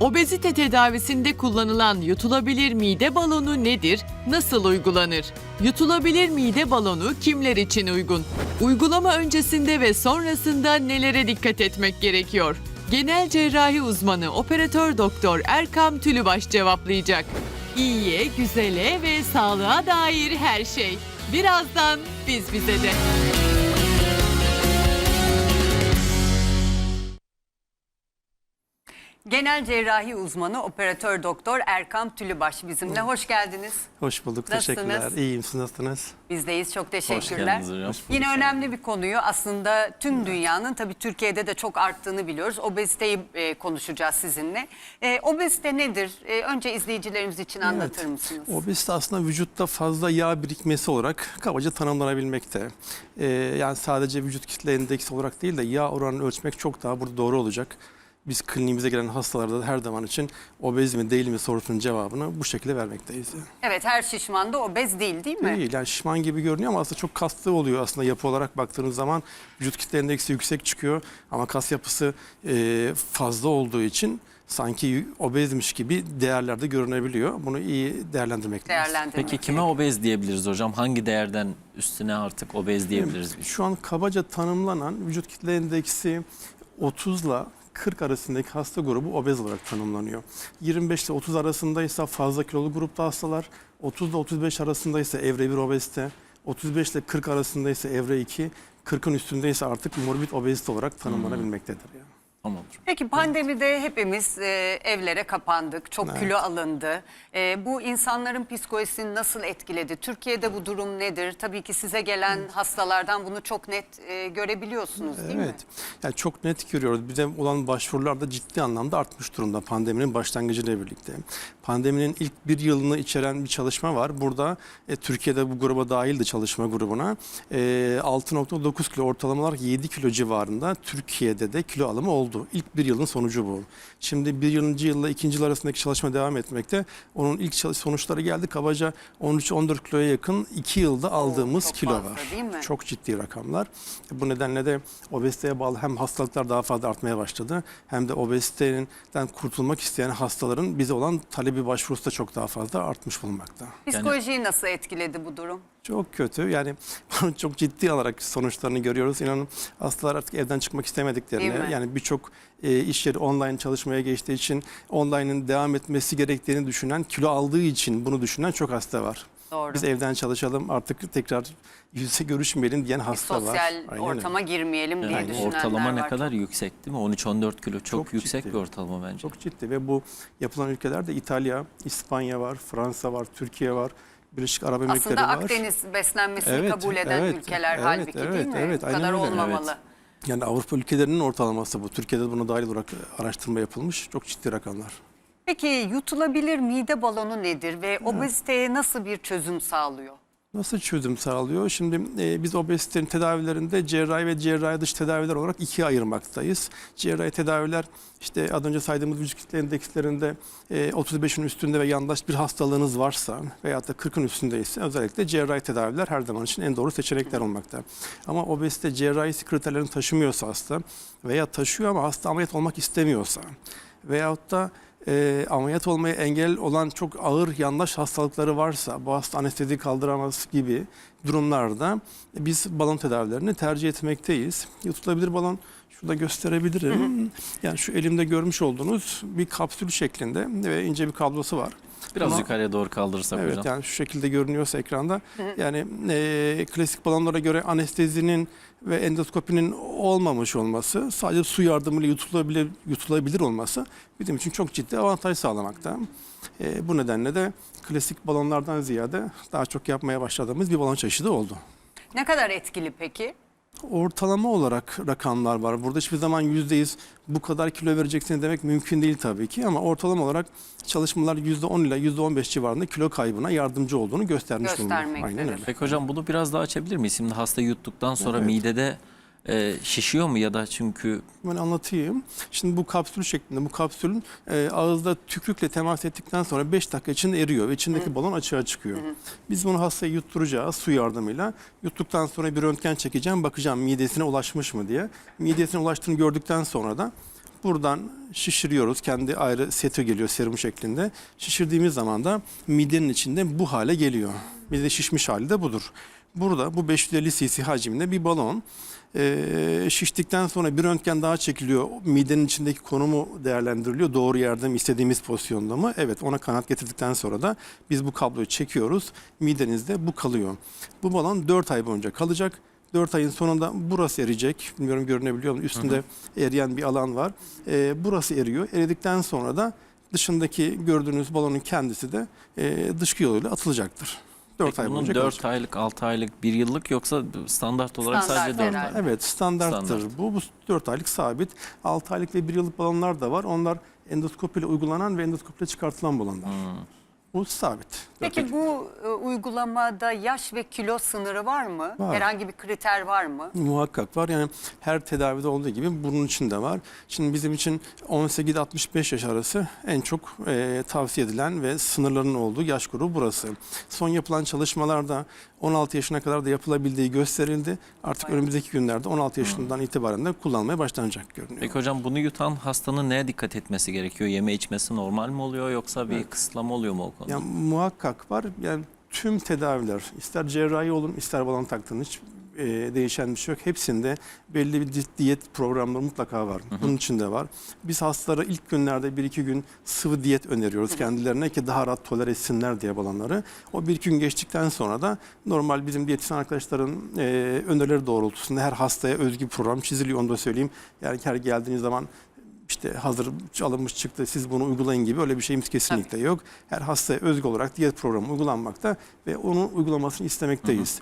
Obezite tedavisinde kullanılan yutulabilir mide balonu nedir? Nasıl uygulanır? Yutulabilir mide balonu kimler için uygun? Uygulama öncesinde ve sonrasında nelere dikkat etmek gerekiyor? Genel cerrahi uzmanı operatör doktor Erkam Tülübaş cevaplayacak. İyiye, güzele ve sağlığa dair her şey. Birazdan biz bize de. Genel cerrahi uzmanı operatör doktor Erkam Tülübaş bizimle. Hoş geldiniz. Hoş bulduk. Nasılsınız? Teşekkürler. İyiyim. Siz nasılsınız? Bizdeyiz. Çok Hoş teşekkürler. geldiniz hocam. Yine önemli bir konuyu aslında tüm dünyanın tabii Türkiye'de de çok arttığını biliyoruz. Obeziteyi e, konuşacağız sizinle. E, obezite nedir? E, önce izleyicilerimiz için anlatır mısınız? Obezite aslında vücutta fazla yağ birikmesi olarak kabaca tanımlanabilmekte. Ee, yani sadece vücut kitle endeksi olarak değil de yağ oranını ölçmek çok daha burada doğru olacak. Biz kliniğimize gelen hastalarda da her zaman için obez mi değil mi sorusunun cevabını bu şekilde vermekteyiz. Evet her şişman da obez değil değil mi? Değil yani şişman gibi görünüyor ama aslında çok kaslı oluyor aslında yapı olarak baktığınız zaman vücut kitle endeksi yüksek çıkıyor ama kas yapısı e, fazla olduğu için sanki obezmiş gibi değerlerde görünebiliyor. Bunu iyi değerlendirmek lazım. Değerlendirmek. Peki kime obez diyebiliriz hocam? Hangi değerden üstüne artık obez diyebiliriz? Şu an kabaca tanımlanan vücut kitle endeksi 30 ile 40 arasındaki hasta grubu obez olarak tanımlanıyor. 25 ile 30 arasındaysa fazla kilolu grupta hastalar, 30 ile 35 arasındaysa evre 1 obezite, 35 ile 40 arasındaysa evre 2, 40'ın üstündeyse artık morbid obezite olarak tanımlanabilmektedir. Yani. Tamamdır. Peki pandemide hepimiz e, evlere kapandık, çok kilo alındı. E, bu insanların psikolojisini nasıl etkiledi? Türkiye'de bu durum nedir? Tabii ki size gelen hastalardan bunu çok net e, görebiliyorsunuz değil mi? Evet. Yani çok net görüyoruz. Bize olan başvurular da ciddi anlamda artmış durumda pandeminin başlangıcıyla birlikte. Pandeminin ilk bir yılını içeren bir çalışma var. Burada e, Türkiye'de bu gruba dahildi çalışma grubuna. E, 6.9 kilo ortalama olarak 7 kilo civarında Türkiye'de de kilo alımı oldu. İlk bir yılın sonucu bu. Şimdi bir yılıncı yılla ikinci yıl arasındaki çalışma devam etmekte. Onun ilk sonuçları geldi. Kabaca 13-14 kiloya yakın 2 yılda aldığımız çok kilo fazla var. değil mi? Çok ciddi rakamlar. Bu nedenle de obeziteye bağlı hem hastalıklar daha fazla artmaya başladı hem de obeziteden kurtulmak isteyen hastaların bize olan talebi başvurusu da çok daha fazla artmış bulunmakta. Psikolojiyi nasıl etkiledi bu durum? Çok kötü. Yani bunu çok ciddi alarak sonuçlarını görüyoruz. İnanın hastalar artık evden çıkmak istemediklerini, yani birçok e, iş yeri online çalışmaya geçtiği için online'ın devam etmesi gerektiğini düşünen, kilo aldığı için bunu düşünen çok hasta var. Doğru. Biz evden çalışalım artık tekrar yüzse görüşmeyelim diyen hasta var. Sosyal Aynen öyle. ortama girmeyelim diye Yani düşünenler ortalama ne var. kadar yüksek değil mi? 13-14 kilo çok, Çok yüksek ciddi. bir ortalama bence. Çok ciddi ve bu yapılan ülkelerde İtalya, İspanya var, Fransa var, Türkiye var, Birleşik Arap Emirlikleri Aslında var. Akdeniz beslenmesini Evet, kabul eden evet, ülkeler evet, halbuki değil evet, mi? evet, bu kadar öyle. olmamalı. Yani Avrupa ülkelerinin ortalaması bu. Türkiye'de buna dahil olarak araştırma yapılmış. Çok ciddi rakamlar. Peki yutulabilir mide balonu nedir ve obeziteye nasıl bir çözüm sağlıyor? Nasıl çözüm sağlıyor? Şimdi e, biz obezitenin tedavilerinde cerrahi ve cerrahi dış tedaviler olarak ikiye ayırmaktayız. Cerrahi tedaviler işte az önce saydığımız vücut kitle endekslerinde e, 35'in üstünde ve yandaş bir hastalığınız varsa veyahut da 40'ın üstündeyse özellikle cerrahi tedaviler her zaman için en doğru seçenekler olmakta. Ama obezite cerrahi kriterlerini taşımıyorsa hasta veya taşıyor ama hasta ameliyat olmak istemiyorsa veyahut da e, ameliyat olmaya engel olan çok ağır yandaş hastalıkları varsa, bu hasta anestezi kaldıramaz gibi durumlarda biz balon tedavilerini tercih etmekteyiz. Yutulabilir balon şurada gösterebilirim. Yani şu elimde görmüş olduğunuz bir kapsül şeklinde ve ince bir kablosu var. Biraz Ama- yukarıya doğru kaldırırsak Evet hocam. yani şu şekilde görünüyorsa ekranda yani e, klasik balonlara göre anestezinin ve endoskopinin olmamış olması sadece su yardımıyla yutulabilir, yutulabilir olması bizim için çok ciddi avantaj sağlamakta. E, bu nedenle de klasik balonlardan ziyade daha çok yapmaya başladığımız bir balon çeşidi oldu. Ne kadar etkili peki? Ortalama olarak rakamlar var. Burada hiçbir zaman yüzdeyiz bu kadar kilo vereceksin demek mümkün değil tabii ki ama ortalama olarak çalışmalar %10 ile %15 civarında kilo kaybına yardımcı olduğunu göstermiş bulunuyor. Göstermektedir. Aynen öyle. Peki hocam bunu biraz daha açabilir miyiz? Şimdi hasta yuttuktan sonra Evet. midede e, şişiyor mu ya da çünkü Ben anlatayım. Şimdi bu kapsül şeklinde bu kapsülün e, ağızda tükürükle temas ettikten sonra 5 dakika içinde eriyor ve içindeki balon açığa çıkıyor. Biz bunu hastaya yutturacağız su yardımıyla. Yuttuktan sonra bir röntgen çekeceğim bakacağım midesine ulaşmış mı diye. Midesine ulaştığını gördükten sonra da buradan şişiriyoruz. Kendi ayrı seti geliyor serum şeklinde. Şişirdiğimiz zaman da midenin içinde bu hale geliyor. Mide şişmiş hali de budur. Burada bu 550 cc haciminde bir balon. Ee, şiştikten sonra bir röntgen daha çekiliyor. Midenin içindeki konumu değerlendiriliyor. Doğru yerde mi, istediğimiz pozisyonda mı? Evet ona kanat getirdikten sonra da biz bu kabloyu çekiyoruz. Midenizde bu kalıyor. Bu balon 4 ay boyunca kalacak. 4 ayın sonunda burası eriyecek. Bilmiyorum görünebiliyor mu? Üstünde eriyen bir alan var. Ee, burası eriyor. Eridikten sonra da dışındaki gördüğünüz balonun kendisi de e, dışkı yoluyla atılacaktır. 4 Peki ay bunun boyunca 4 kalacak. aylık, 6 aylık, 1 yıllık yoksa standart olarak Standart sadece 4 ay? herhalde. Evet standarttır Standart. bu. Bu 4 aylık sabit. 6 aylık ve 1 yıllık balonlar da var. Onlar endoskopiyle uygulanan ve endoskopiyle çıkartılan balonlar. Bu sabit. Peki bu e, uygulamada yaş ve kilo sınırı var mı? Var. Herhangi bir kriter var mı? Muhakkak var. Yani her tedavide olduğu gibi bunun için de var. Şimdi bizim için 18-65 yaş arası en çok e, tavsiye edilen ve sınırların olduğu yaş grubu burası. Son yapılan çalışmalarda 16 yaşına kadar da yapılabildiği gösterildi. Artık Vay. önümüzdeki günlerde 16 yaşından itibaren de kullanmaya başlanacak görünüyor. Peki hocam bunu yutan hastanın neye dikkat etmesi gerekiyor? Yeme içmesi normal mi oluyor yoksa bir kısıtlama oluyor mu o konuda? Ya muhakkak var. Yani tüm tedaviler ister cerrahi olun ister balon taktığın hiç e, değişen bir şey yok. Hepsinde belli bir di- diyet programları mutlaka var. Bunun içinde var. Biz hastalara ilk günlerde bir iki gün sıvı diyet öneriyoruz kendilerine ki daha rahat tolere etsinler diye balonları. O bir gün geçtikten sonra da normal bizim diyetisyen arkadaşların e, önerileri doğrultusunda her hastaya özgü program çiziliyor onu da söyleyeyim. Yani her geldiğiniz zaman işte hazır alınmış çıktı siz bunu uygulayın gibi öyle bir şeyimiz kesinlikle yok. Her hastaya özgü olarak diyet programı uygulanmakta ve onun uygulamasını istemekteyiz.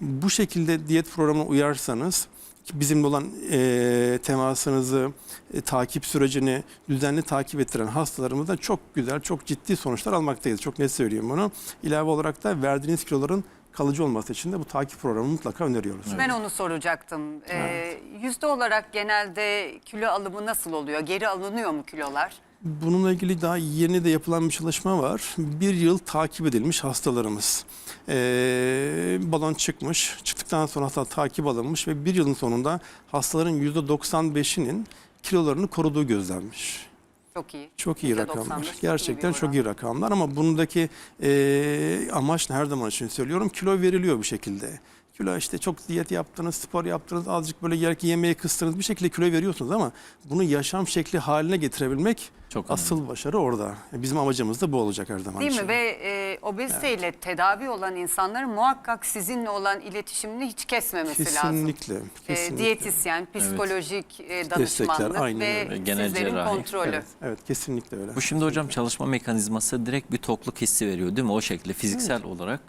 Bu şekilde diyet programına uyarsanız bizimle olan e, temasınızı, e, takip sürecini düzenli takip ettiren hastalarımızda çok güzel, çok ciddi sonuçlar almaktayız. Çok net söyleyeyim bunu. İlave olarak da verdiğiniz kiloların kalıcı olması için de bu takip programını mutlaka öneriyoruz. Ben onu soracaktım. Ee, yüzde olarak genelde kilo alımı nasıl oluyor? Geri alınıyor mu kilolar? Bununla ilgili daha yeni de yapılan bir çalışma var. Bir yıl takip edilmiş hastalarımız. Ee, balon çıkmış, çıktıktan sonra hasta takip alınmış ve bir yılın sonunda hastaların %95'inin kilolarını koruduğu gözlenmiş. Çok iyi. Çok iyi %95 rakamlar. iyi Gerçekten çok iyi rakamlar ama bundaki e, amaç her zaman için söylüyorum kilo veriliyor bir şekilde. Kilo işte çok diyet yaptınız, spor yaptınız, azıcık böyle yer yemeği kıstınız bir şekilde kilo veriyorsunuz ama bunu yaşam şekli haline getirebilmek Çok önemli. asıl başarı orada. Bizim amacımız da bu olacak her zaman Değil için. mi? Ve e, obeziteyle tedavi olan insanların muhakkak sizinle olan iletişimini hiç kesmemesi lazım. Kesinlikle. E, kesinlikle. diyetisyen, psikolojik e, danışmanlık aynen ve öyle. Genel sizlerin cerrahi. kontrolü. Evet, evet kesinlikle öyle. Bu şimdi hocam çalışma mekanizması direkt bir tokluk hissi veriyor değil mi? O şekilde fiziksel olarak.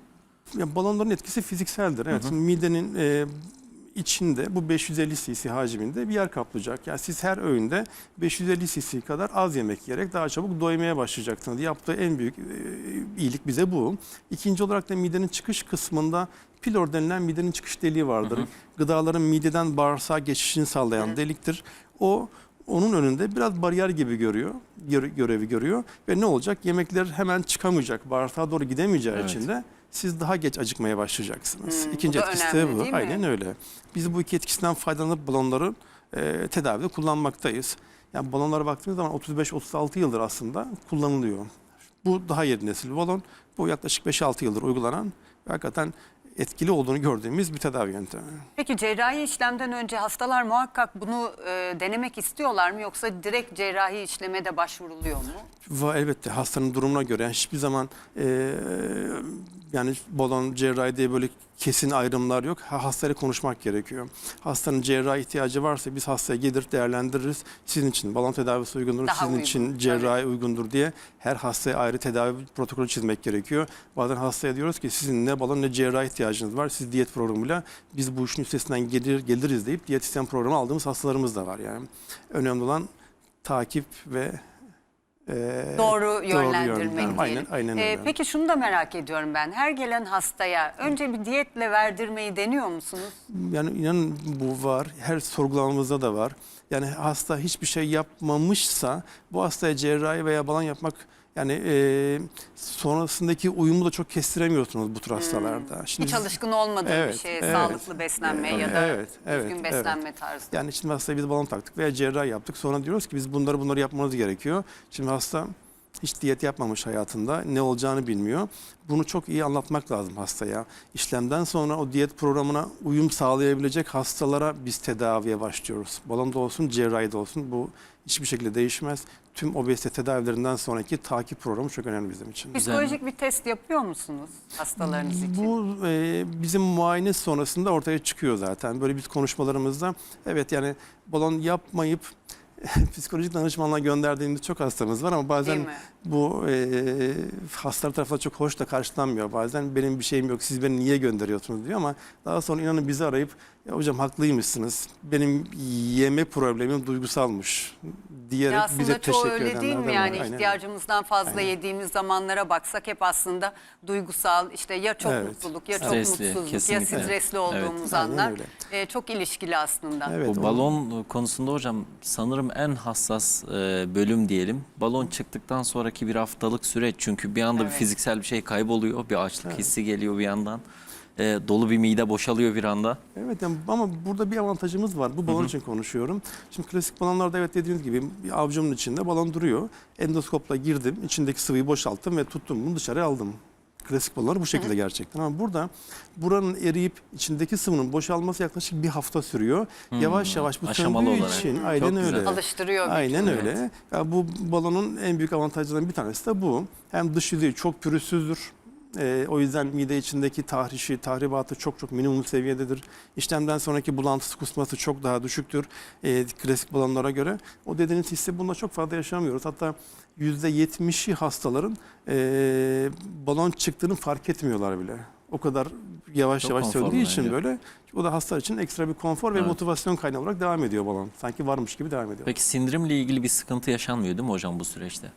Ya balonların etkisi fizikseldir. Evet, şimdi midenin e, içinde bu 550 cc hacminde bir yer kaplayacak. Yani siz her öğünde 550 cc kadar az yemek yiyerek daha çabuk doymaya başlayacaksınız. Yaptığı en büyük e, iyilik bize bu. İkinci olarak da midenin çıkış kısmında pilor denilen midenin çıkış deliği vardır. Gıdaların mideden bağırsağa geçişini sağlayan deliktir. O onun önünde biraz bariyer gibi görüyor, göre- görevi görüyor ve ne olacak? Yemekler hemen çıkamayacak, bağırsağa doğru gidemeyeceği Evet. için de siz daha geç acıkmaya başlayacaksınız. Hmm, İkinci bu etkisi de önemli, bu. değil mi? Aynen öyle. Biz bu iki etkisinden faydalanıp balonları e, tedavide kullanmaktayız. Yani balonlara baktığınız zaman 35-36 yıldır aslında kullanılıyor. Bu daha yeni nesil bir balon. Bu yaklaşık 5-6 yıldır uygulanan ve hakikaten etkili olduğunu gördüğümüz bir tedavi yöntemi. Peki cerrahi işlemden önce hastalar muhakkak bunu e, denemek istiyorlar mı yoksa direkt cerrahi işleme de başvuruluyor mu? Va elbette hastanın durumuna göre yani hiçbir zaman e, yani balon cerrahi diye böyle kesin ayrımlar yok. Ha- Hastayla konuşmak gerekiyor. Hastanın cerrahi ihtiyacı varsa biz hastaya gelir değerlendiririz. Sizin için balon tedavisi uygundur, Daha sizin uygun, için cerrahi uygundur diye her hastaya ayrı tedavi protokolü çizmek gerekiyor. Bazen hastaya diyoruz ki sizin ne balon ne cerrahi ihtiyacınız var. Siz diyet programıyla biz bu işin üstesinden gelir geliriz deyip diyetisyen programı aldığımız hastalarımız da var yani. Önemli olan takip ve e, Doğru yönlendirmek yönlendirme. diyelim. Aynen, aynen Ee, öyle. peki şunu da merak ediyorum ben. Her gelen hastaya önce bir diyetle verdirmeyi deniyor musunuz? Yani inanın bu var. Her sorgulamamızda da var. Yani hasta hiçbir şey yapmamışsa bu hastaya cerrahi veya balon yapmak Yani e, sonrasındaki uyumu da çok kestiremiyorsunuz bu tür hastalarda. Şimdi Hiç alışkın olmadığı bir Evet, şeye evet. sağlıklı beslenme ya da Evet, evet, düzgün evet. beslenme tarzı. Yani şimdi hastaya biz balon taktık veya cerrahi yaptık. Sonra diyoruz ki biz bunları bunları yapmanız gerekiyor. Şimdi hasta hiç diyet yapmamış hayatında. Ne olacağını bilmiyor. Bunu çok iyi anlatmak lazım hastaya. İşlemden sonra o diyet programına uyum sağlayabilecek hastalara biz tedaviye başlıyoruz. Balon da olsun, cerrahi de olsun. Bu hiçbir şekilde değişmez. Tüm obezite tedavilerinden sonraki takip programı çok önemli bizim için. Psikolojik bir test yapıyor musunuz hastalarınız için? Bu e, bizim muayene sonrasında ortaya çıkıyor zaten. Böyle biz konuşmalarımızda evet yani balon yapmayıp psikolojik danışmanlığa gönderdiğimiz çok hastamız var ama bazen bu e, hastalar tarafından çok hoş da karşılanmıyor. Bazen benim bir şeyim yok siz beni niye gönderiyorsunuz diyor ama daha sonra inanın bizi arayıp ya hocam haklıymışsınız. Benim yeme problemim duygusalmış diyerek Ya bize teşekkür öyle edenler değil de mi var. yani Aynen. ihtiyacımızdan fazla Aynen. yediğimiz zamanlara baksak hep aslında duygusal işte ya çok Evet. mutluluk ya çok Stresli, mutsuzluk ya kesinlikle. stresli olduğumuz Aynen anlar öyle. e, çok ilişkili aslında. Evet, Bu o- balon konusunda hocam sanırım en hassas e, bölüm diyelim. Balon çıktıktan sonraki bir haftalık süreç çünkü bir anda Evet. bir fiziksel bir şey kayboluyor. Bir açlık hissi geliyor bir yandan. E, dolu bir mide boşalıyor bir anda. Evet yani ama burada bir avantajımız var. Bu balon için konuşuyorum. Şimdi klasik balonlarda evet dediğiniz gibi bir avcumun içinde balon duruyor. Endoskopla girdim, içindeki sıvıyı boşalttım ve tuttum bunu dışarı aldım. Klasik balonlar bu şekilde gerçekten ama burada buranın eriyip içindeki sıvının boşalması yaklaşık bir hafta sürüyor. Yavaş yavaş bu Aşamalı söndüğü olarak. için Çok aynen güzel. öyle. Alıştırıyor Aynen vücudu. öyle. Ya bu balonun en büyük avantajlarından bir tanesi de bu. Hem dış yüzeyi çok pürüzsüzdür. Ee, o yüzden mide içindeki tahrişi, tahribatı çok çok minimum seviyededir. İşlemden sonraki bulantısı, kusması çok daha düşüktür ee, klasik balonlara göre. O dediğiniz hissi bunda çok fazla yaşamıyoruz. Hatta %70'i hastaların ee, balon çıktığını fark etmiyorlar bile. O kadar yavaş Çok yavaş söndüğü için bence. böyle o da hastalar için ekstra bir konfor ve Evet. motivasyon kaynağı olarak devam ediyor balon. Sanki varmış gibi devam ediyor. Peki sindirimle ilgili bir sıkıntı yaşanmıyor değil mi hocam bu süreçte?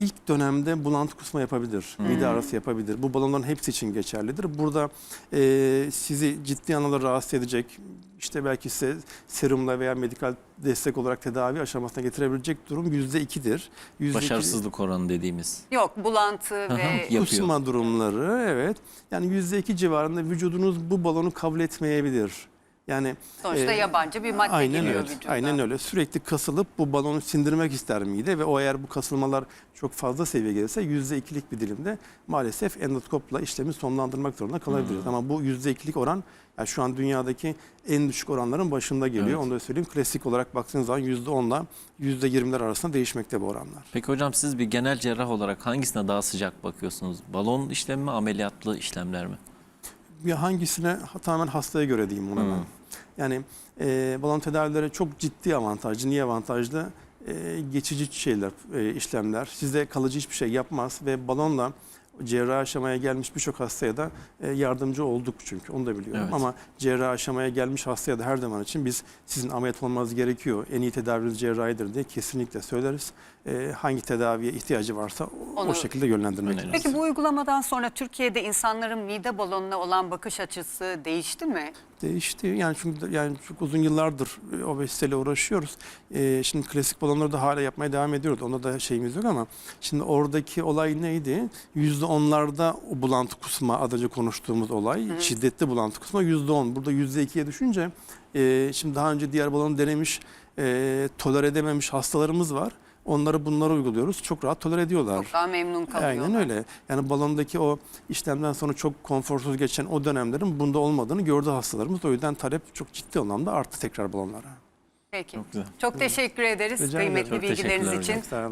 İlk dönemde bulantı kusma yapabilir, mide arası yapabilir. Bu balonların hepsi için geçerlidir. Burada e, sizi ciddi anlamda rahatsız edecek, işte belki size serumla veya medikal destek olarak tedavi aşamasına getirebilecek durum yüzde ikidir. Yüzde iki- Başarısızlık oranı dediğimiz. Yok bulantı ve Yapıyor. Kusma durumları evet. Yani yüzde iki civarında vücudunuz bu balonu kabul etmeyebilir. Yani sonuçta e, yabancı bir madde Aynen giriyor öyle. vücuda. Aynen öyle. Sürekli kasılıp bu balonu sindirmek ister mide ve o eğer bu kasılmalar çok fazla seviye gelirse yüzde ikilik bir dilimde maalesef endoskopla işlemi sonlandırmak zorunda kalabiliriz. Ama bu yüzde ikilik oran yani şu an dünyadaki en düşük oranların başında geliyor. Evet. Onu da söyleyeyim. Klasik olarak baktığınız zaman yüzde onla yüzde yirmiler arasında değişmekte bu oranlar. Peki hocam siz bir genel cerrah olarak hangisine daha sıcak bakıyorsunuz? Balon işlemi mi, ameliyatlı işlemler mi? Ya hangisine tamamen hastaya göre diyeyim ona ben. Hmm. Yani e, balon tedavileri çok ciddi avantajlı. Niye avantajlı? E, geçici şeyler, e, işlemler. Size kalıcı hiçbir şey yapmaz ve balonla cerrahi aşamaya gelmiş birçok hastaya da e, yardımcı olduk çünkü onu da biliyorum. Evet. Ama cerrahi aşamaya gelmiş hastaya da her zaman için biz sizin ameliyat olmanız gerekiyor. En iyi tedaviniz cerrahidir diye kesinlikle söyleriz. E, hangi tedaviye ihtiyacı varsa o, Onu o şekilde yönlendirmek lazım. Peki bu uygulamadan sonra Türkiye'de insanların mide balonuna olan bakış açısı değişti mi? Değişti. Yani çünkü yani çok uzun yıllardır e, obeziteyle uğraşıyoruz. Ee, şimdi klasik balonları da hala yapmaya devam ediyoruz. Onda da şeyimiz yok ama şimdi oradaki olay neydi? Yüzde onlarda o bulantı kusma az önce konuştuğumuz olay. Şiddetli bulantı kusma yüzde on. Burada yüzde ikiye düşünce e, şimdi daha önce diğer balonu denemiş, e, tolere edememiş hastalarımız var. Onları bunlara uyguluyoruz. Çok rahat tolere ediyorlar. Çok daha memnun kalıyorlar. Aynen öyle. Yani balondaki o işlemden sonra çok konforsuz geçen o dönemlerin bunda olmadığını gördü hastalarımız. O yüzden talep çok ciddi anlamda arttı tekrar balonlara. Peki. Çok güzel. Çok teşekkür ederiz Rica ederim. kıymetli Çok bilgileriniz teşekkürler için. hocam. Sağ olun.